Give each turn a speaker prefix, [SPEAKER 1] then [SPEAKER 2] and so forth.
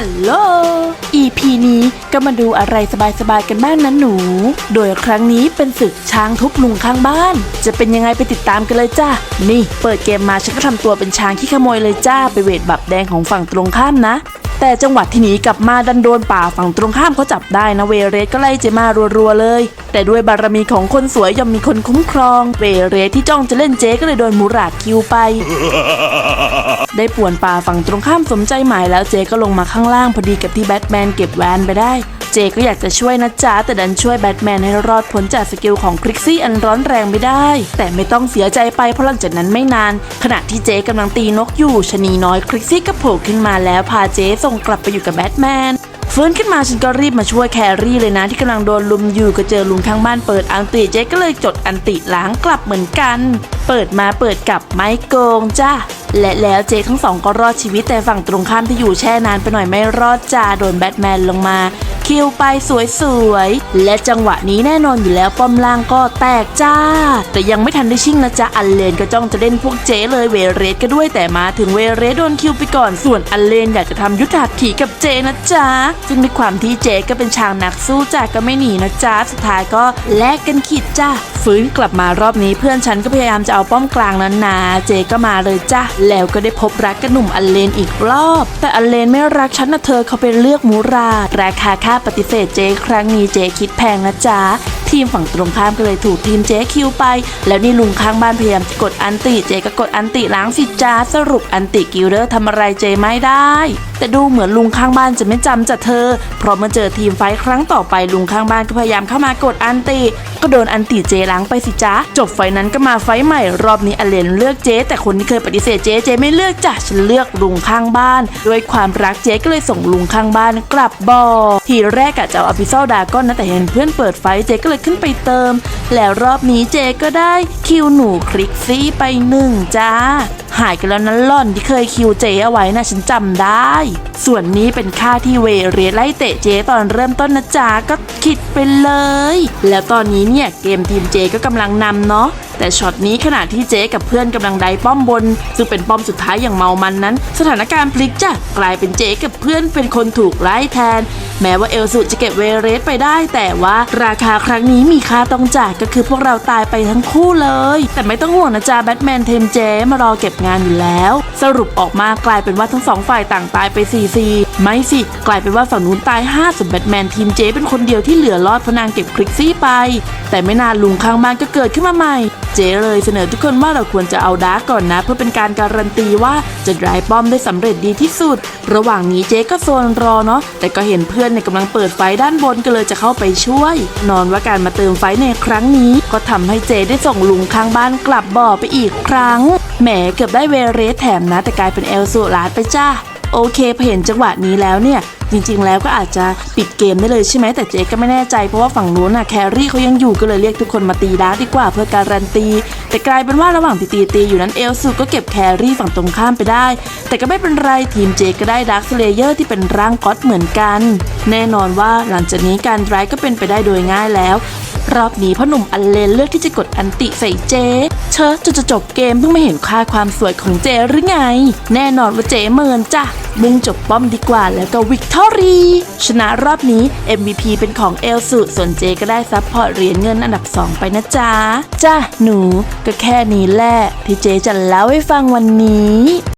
[SPEAKER 1] ฮัลโหล EP นี้ก็มาดูอะไรสบายๆกันบ้างนะหนู โดยครั้งนี้เป็นศึกช้างทุบลุงข้างบ้าน จะเป็นยังไงไปติดตามกันเลยจ้านี่ เปิดเกมมาฉันก็ทำตัวเป็นช้างขี้ขโมยเลยจ้าไปเวทบับแดงของฝั่งตรงข้ามนะ แต่จังหวัดที่หนีกลับมาดันโดนป่าฝั่งตรงข้ามเขาจับได้นะเวเรสก็ไล่เจมารัวๆเลย แต่ด้วยบารมีของคนสวยย่อมมีคนคุ้มครอง เวเรสที่จ้องจะเล่นเจก็เลยโดนมูราดคิวไป ได้ป่วนป่าฝั่งตรงข้ามสมใจหมายแล้วเจก็ลงมาข้างล่างพอดีกับที่แบทแมนเก็บแวนไปได้ เจก็อยากจะช่วยนะจ๊ะแต่ดันช่วยแบทแมนให้รอดพ้นจากสกิลของคริกซี่อันร้อนแรงไม่ได้ แต่ไม่ต้องเสียใจไปเพราะหลังจากนั้นไม่นาน ขณะที่เจกำลังตีนกอยู่ชนีน้อยคริกซี่ก็โผล่ขึ้นมาแล้วพาเจส่งกลับไปอยู่กับแบทแมนฟื้นขึ้นมาฉันก็รีบมาช่วยแครี่เลยนะ ที่กำลังโดนลุมอยู่ก็เจอลุงข้างบ้านเปิดอันติเจ๊ก็เลยจดอันติล้างกลับเหมือนกัน เปิดมาเปิดกลับไม่โกงจ้าและแล้วเจ๊ทั้งสองก็รอดชีวิตแต่ฝั่งตรงข้ามที่อยู่แช่นานไปหน่อยไม่รอดจ้าโดนแบทแมนลงมาคิวไปสวยๆ และจังหวะนี้แน่นอนอยู่แล้วป้อมล่างก็แตกจ้า แต่ยังไม่ทันได้ชิ่งนะจ๊ะ อันเลนก็จ้องจะเล่นพวกเจ๊เลยเวเรสก็ด้วยแต่มาถึงเวเรสโดนคิวไปก่อนส่วนอันเลนอยากจะทำยุทธหัตถีกับเจนะจ๊ะ ซึ่งในความที่เจก็เป็นชางนักสู้จ้ะก็ไม่หนีนะจ๊ะ สุดท้ายก็แลกกันขีดจ้าฟื้นกลับมารอบนี้เพื่อนฉันก็พยายามจะเอาป้อมกลางนั้นนาเจก็มาเลยจ้ะแล้วก็ได้พบรักกับหนุ่มอัลเลนอีกรอบ แต่อัลเลนไม่รักฉันนะเธอเขาไปเลือกมูราราคาค่าปฏิเสธเจครั้งนี้เจคิดแพงนะจ๊ะ ทีมฝั่งตรงข้ามก็เลยถูกทีมเจคิวไป แล้วนี่ลุงข้างบ้านพยายามกดอันติเจก็กดอันติล้างสิจ้าสรุปอันติกิลเดอร์ทำอะไรเจไม่ได้ แต่ดูเหมือนลุงข้างบ้านจะไม่จำจะเธอ เพราะเมื่อเจอทีมไฟครั้งต่อไปลุงข้างบ้านก็พยายามเข้ามากดอันติ ก็โดนอันติเจล้างไปสิจ้าจบไฟนั้นก็มาไฟใหม่รอบนี้อเลนเลือกเจแต่คนที่เคยปฏิเสธเจเจไม่เลือกจ้ะฉันเลือกลุงข้างบ้าน ด้วยความรักเจก็เลยส่งลุงข้างบ้านกลับบ่อทีแรกอะจะเอาอภิซอลดากอนนะแต่เห็นเพื่อนเปิดไฟเจก็เลยขึ้นไปเติม แล้วรอบนี้เจก็ได้คิวหนูคลิกซี่ไปหนึ่งจ้า หายกันแล้วนั้นล่อนที่เคยคิวเจเอาไว้นะฉันจำได้ ส่วนนี้เป็นค่าที่เวเรไล่เตะเจตอนเริ่มต้นนะจ๊ะก็คิดไปเลย แล้วตอนนี้เนี่ยเกมทีมเจก็กำลังนำเนาะ แต่ช็อตนี้ขณะที่เจ๊กับเพื่อนกำลังไดป้อมบน ซึ่งเป็นป้อมสุดท้ายอย่างเมามันนั้น สถานการณ์พลิกจ้ะกลายเป็นเจ๊กับเพื่อนเป็นคนถูกไล่แทน แม้ว่าเอลสุจะเก็บเวเรสไปได้ แต่ว่าราคาครั้งนี้มีค่าต้องจ่ายก็คือพวกเราตายไปทั้งคู่เลย แต่ไม่ต้องห่วงนะจ๊ะแบทแมนเทมเจมารอเก็บงานอยู่แล้ว สรุปออกมากลายเป็นว่าทั้งสองฝ่ายต่างตายไป4 4ไม่สิ กลายเป็นว่าฝั่งนู้นตาย5ส่วนแบทแมนทีมเจเป็นคนเดียวที่เหลือรอดเพราะนางเก็บคลิกซี่ไป แต่ไม่นานลุงข้างบ้านก็เกิดขึ้นมาใหม่ เจเลยเสนอทุกคนว่าเราควรจะเอาดาร์กก่อนนะ เพื่อเป็นการการันตีว่าจะดรายป้อมได้สำเร็จดีที่สุด ระหว่างนี้เจก็โซนรอเนาะแต่ก็เห็นเพื่อนเนี่ยกำลังเปิดไฟด้านบนก็เลยจะเข้าไปช่วย นอนว่าการมาเติมไฟในครั้งนี้ ก็ทำให้เจได้ส่งลุงข้างบ้านกลับบ่อไปอีกครั้งแหมเกือบได้เวเรสแถมนะ แต่กลายเป็นเอลสูลาดไปจ้าโอเคพอเห็นจังหวะนี้แล้วเนี่ยจริงๆ แล้วก็อาจจะปิดเกมได้เลยใช่ไหมแต่เจ๊ก็ไม่แน่ใจเพราะว่าฝั่งนู้นน่ะแครี่เขายังอยู่ก็เลยเรียกทุกคนมาตีดาดีกว่าเพื่อการันตี แต่กลายเป็นว่าระหว่างที่ตีตีอยู่นั้นเอลซูก็เก็บแครี่ฝั่งตรงข้ามไปได้ แต่ก็ไม่เป็นไรทีมเจก็ได้ดาร์คสเลเยอร์ที่เป็นร่างก๊อตเหมือนกัน แน่นอนว่าหลังจากนี้การไดรฟ์ก็เป็นไปได้โดยง่ายแล้ว รอบนี้พ่อหนุ่มอันเลนเลือกที่จะกดอันติใส่เจ เชอะจนจะจบเกมเพิ่งไม่เห็นค่าความสวยของเจหรือไง แน่นอนว่าเจเมินจ้ะมุ่งจบป้อมดีกว่าแล้วก็วิกตอรี ชนะรอบนี้ MVP เป็นของเอลสุส่วนเจก็ได้ซัพพอร์ตเหรียญเงินอันดับ 2 ไปนะจ๊ะ จ้ะหนูก็แค่นี้แหละที่เจจะเล่าให้ฟังวันนี้